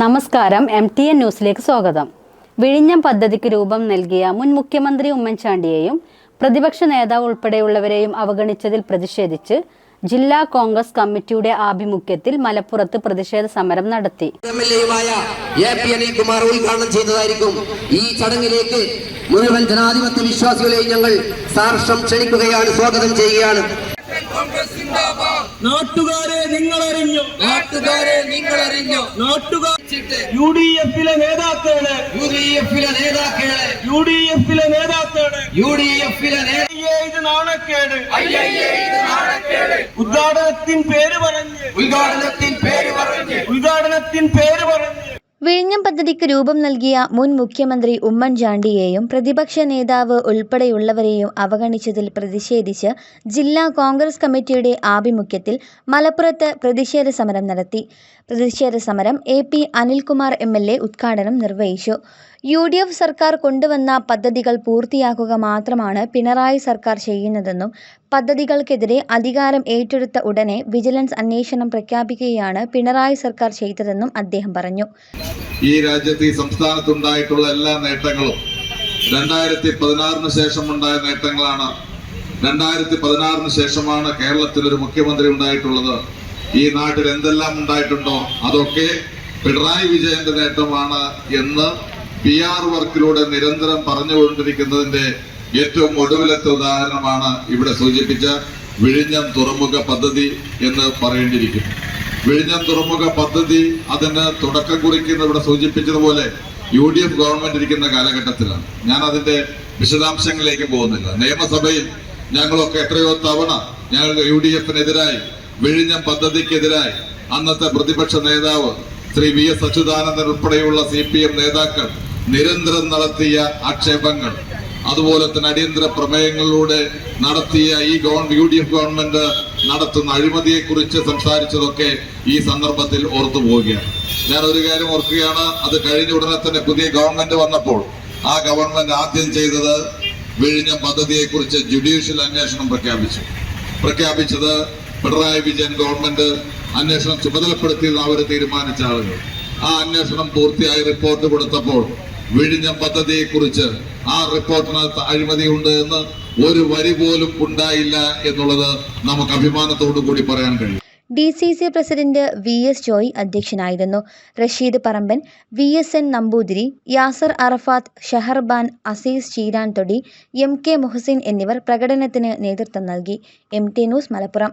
നമസ്കാരം M T N ന്യൂസിലേക്ക് സ്വാഗതം. വിഴിഞ്ഞം പദ്ധതിക്ക് രൂപം നൽകിയ മുൻ മുഖ്യമന്ത്രി ഉമ്മൻചാണ്ടിയെയും പ്രതിപക്ഷ നേതാവ് ഉൾപ്പെടെയുള്ളവരെയും അവഗണിച്ചതിൽ പ്രതിഷേധിച്ച് ജില്ലാ കോൺഗ്രസ് കമ്മിറ്റിയുടെ ആഭിമുഖ്യത്തിൽ മലപ്പുറത്ത് പ്രതിഷേധ സമരം നടത്തി. അനിൽകുമാർ ഉദ്ഘാടനം ചെയ്തതായിരിക്കും ഈ ചടങ്ങിലേക്ക് മുഴുവൻ ജനാധിപത്യ വിശ്വാസികളെയും ഞങ്ങൾ സാർഷം ക്ഷണിക്കുകയാണ് സ്വാഗതം ചെയ്യുകയാണ്. നാട്ടുകാരെ നിങ്ങൾ അറിഞ്ഞു നാട്ടുകാരെ നിങ്ങൾ അറിഞ്ഞു നാട്ടുകാർ യു ഡി എഫിലെ നേതാക്കൾ. യു ഡി എഫിലെ നേതാക്കളെ. യു ഡി എഫിലെ നേതാക്കൾ യു ഡി എഫിലെ ഇത് നാണക്കേട്. ഉദ്ഘാടനത്തിൻ പേര് പറഞ്ഞ്. ഉദ്ഘാടനത്തിൻ പേര് പറഞ്ഞ്. ഉദ്ഘാടനത്തിൻ പേര് പറഞ്ഞ്. വിഴിഞ്ഞം പദ്ധതിക്ക് രൂപം നൽകിയ മുൻ മുഖ്യമന്ത്രി ഉമ്മൻചാണ്ടിയെയും പ്രതിപക്ഷ നേതാവ് ഉൾപ്പെടെയുള്ളവരെയും അവഗണിച്ചതിൽ പ്രതിഷേധിച്ച് ജില്ലാ കോൺഗ്രസ് കമ്മിറ്റിയുടെ ആഭിമുഖ്യത്തിൽ മലപ്പുറത്ത് പ്രതിഷേധ സമരം നടത്തി. പ്രതിഷേധ സമരം A P Anilkumar M L A ഉദ്ഘാടനം നിർവഹിച്ചു. യു ഡി എഫ് സർക്കാർ കൊണ്ടുവന്ന പദ്ധതികൾ പൂർത്തിയാക്കുക മാത്രമാണ് പിണറായി സർക്കാർ ചെയ്യുന്നതെന്നും പദ്ധതികൾക്കെതിരെ അധികാരം ഏറ്റെടുത്ത ഉടനെ വിജിലൻസ് അന്വേഷണം പ്രഖ്യാപിക്കുകയാണ് പിണറായി സർക്കാർ ചെയ്തതെന്നും അദ്ദേഹം പറഞ്ഞു. ഈ രാജ്യത്ത് ഈ സംസ്ഥാനത്തുണ്ടായിട്ടുള്ള എല്ലാ നേട്ടങ്ങളും രണ്ടായിരത്തി പതിനാറിന് ശേഷം ഉണ്ടായ നേട്ടങ്ങളാണ്. രണ്ടായിരത്തി പതിനാറിന് ശേഷമാണ് കേരളത്തിൽ ഒരു മുഖ്യമന്ത്രി ഉണ്ടായിട്ടുള്ളത്. ഈ നാട്ടിൽ എന്തെല്ലാം ഉണ്ടായിട്ടുണ്ടോ അതൊക്കെ പിണറായി വിജയന്റെ നേട്ടമാണ് എന്ന് പി ആർ വർക്കിലൂടെ നിരന്തരം പറഞ്ഞുകൊണ്ടിരിക്കുന്നതിന്റെ ഏറ്റവും ഒടുവിലത്തെ ഉദാഹരണമാണ് ഇവിടെ സൂചിപ്പിച്ച വിഴിഞ്ഞം തുറമുഖ പദ്ധതി എന്ന് പറയേണ്ടിയിരിക്കുന്നു. വിഴിഞ്ഞം തുറമുഖ പദ്ധതി അതിന് തുടക്കം കുറിക്കുന്ന ഇവിടെ സൂചിപ്പിച്ചതുപോലെ യു ഡി എഫ് ഗവൺമെന്റ് ഇരിക്കുന്ന കാലഘട്ടത്തിലാണ്. ഞാൻ അതിന്റെ വിശദാംശങ്ങളിലേക്ക് പോകുന്നില്ല. നിയമസഭയിൽ ഞങ്ങളൊക്കെ എത്രയോ തവണ ഞങ്ങൾ യു ഡി എഫിനെതിരായി വിഴിഞ്ഞം പദ്ധതിക്കെതിരായി അന്നത്തെ പ്രതിപക്ഷ നേതാവ് ശ്രീ വി എസ് അച്യുതാനന്ദൻ ഉൾപ്പെടെയുള്ള സി പി എം നേതാക്കൾ നിരന്തരം നടത്തിയ ആക്ഷേപങ്ങൾ അതുപോലെ തന്നെ അടിയന്തര പ്രമേയങ്ങളിലൂടെ നടത്തിയ ഈ government U D F government നടത്തുന്ന അഴിമതിയെ കുറിച്ച് സംസാരിച്ചതൊക്കെ ഈ സന്ദർഭത്തിൽ ഓർത്തു പോവുകയാണ്. ഞാൻ ഒരു കാര്യം ഓർക്കുകയാണ് അത് കഴിഞ്ഞ ഉടനെ തന്നെ പുതിയ ഗവൺമെന്റ് വന്നപ്പോൾ ആ ഗവൺമെന്റ് ആദ്യം ചെയ്തത് വിഴിഞ്ഞ പദ്ധതിയെ കുറിച്ച് ജുഡീഷ്യൽ അന്വേഷണം പ്രഖ്യാപിച്ചു. പ്രഖ്യാപിച്ചത് പിണറായി വിജയൻ ഗവൺമെന്റ് അന്വേഷണം ചുമതലപ്പെടുത്തിയെന്ന് അവർ തീരുമാനിച്ച ആളുകൾ. ആ അന്വേഷണം പൂർത്തിയായി റിപ്പോർട്ട് കൊടുത്തപ്പോൾ വിഴിഞ്ഞം പദ്ധതിയെ കുറിച്ച് ആ റിപ്പോർട്ടിനകത്ത് അഴിമതിയുണ്ട് എന്ന് ഒരു വരി പോലും ഉണ്ടായില്ല എന്നുള്ളത് നമുക്ക് അഭിമാനത്തോടു കൂടി പറയാൻ കഴിയും. D C C president V S Joy അധ്യക്ഷനായിരുന്നു. Rasheed Paramban V S N Namboothiri Yasar Arafat Shaharban Azeez Cheeran Thodi M K Muhasin എന്നിവർ പ്രകടനത്തിന് നേതൃത്വം നൽകി. M T news Malappuram.